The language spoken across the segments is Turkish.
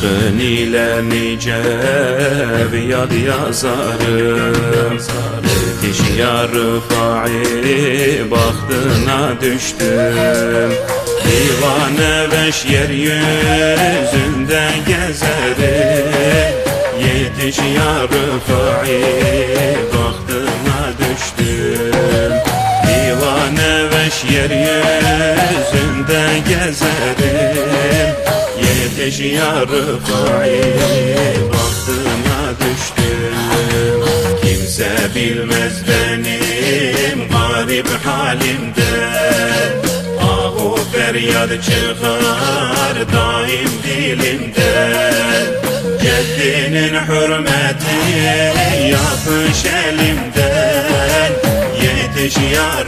Sen ile nice bir yad yazarım Yetiş ya Rıfai bahtına düştüm Divane beş yeryüzünde gezerim Yetiş ya Rıfai bahtına düştüm Divane beş yeryüzünde gezerim Yetiş ya Rıfai bahtına düştüm Kimse bilmez benim garip halimden Ahu feryat çıkar daim dilimden Ceddinin hürmeti yapış elimden Yetiş ya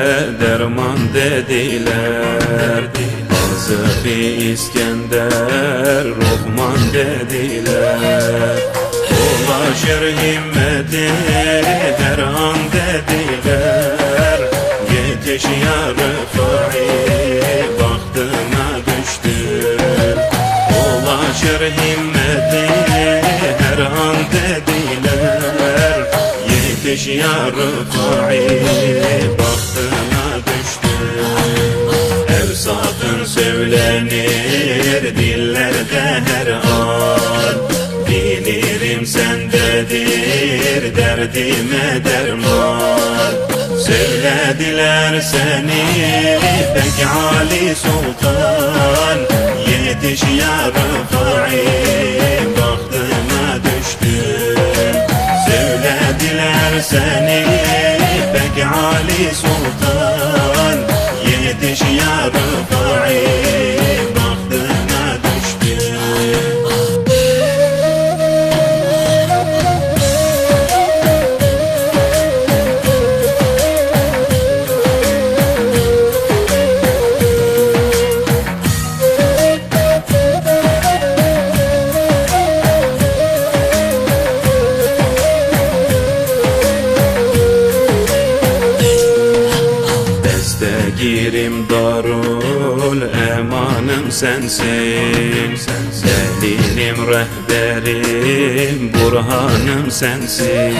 derman dediler. Hazreti İskender Rahman dediler. Ulaşır himmeti her an dediler. Yetiş ya Rıfai bahtına düştüm Ulaşır himmeti her an dediler Yetiş ya Rıfai Evsatın söylenir dillerde her an. Bilirim sendedir derdime derman. Söylediler seni pek Ali Sultan. Yetiş ya Rıfai bahtına düştüm Söylediler seni pek Ali Sultan Yetiş Destegirim darul emanım sensin. Delilim rehberim burhanım sensin.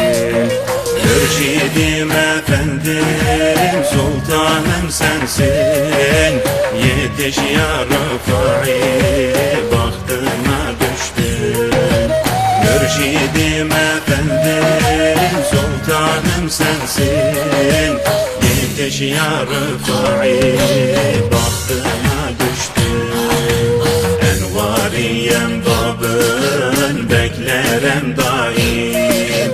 Mürşidim efendim sultanım sensin. Yetiş ya Rıfai bahtına düştüm Mürşidim efendim güneş ya Rıfai Bahtına düştüm Envariyem babın Beklerem daim.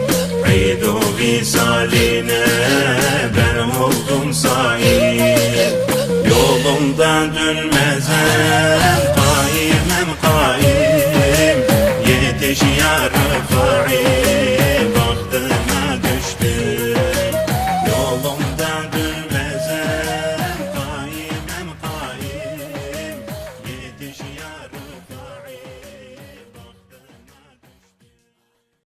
Eydu visaline Ben oldum sahip. Yolumdan dönmezem Kaimem kaim. Yetiş ya Rıfai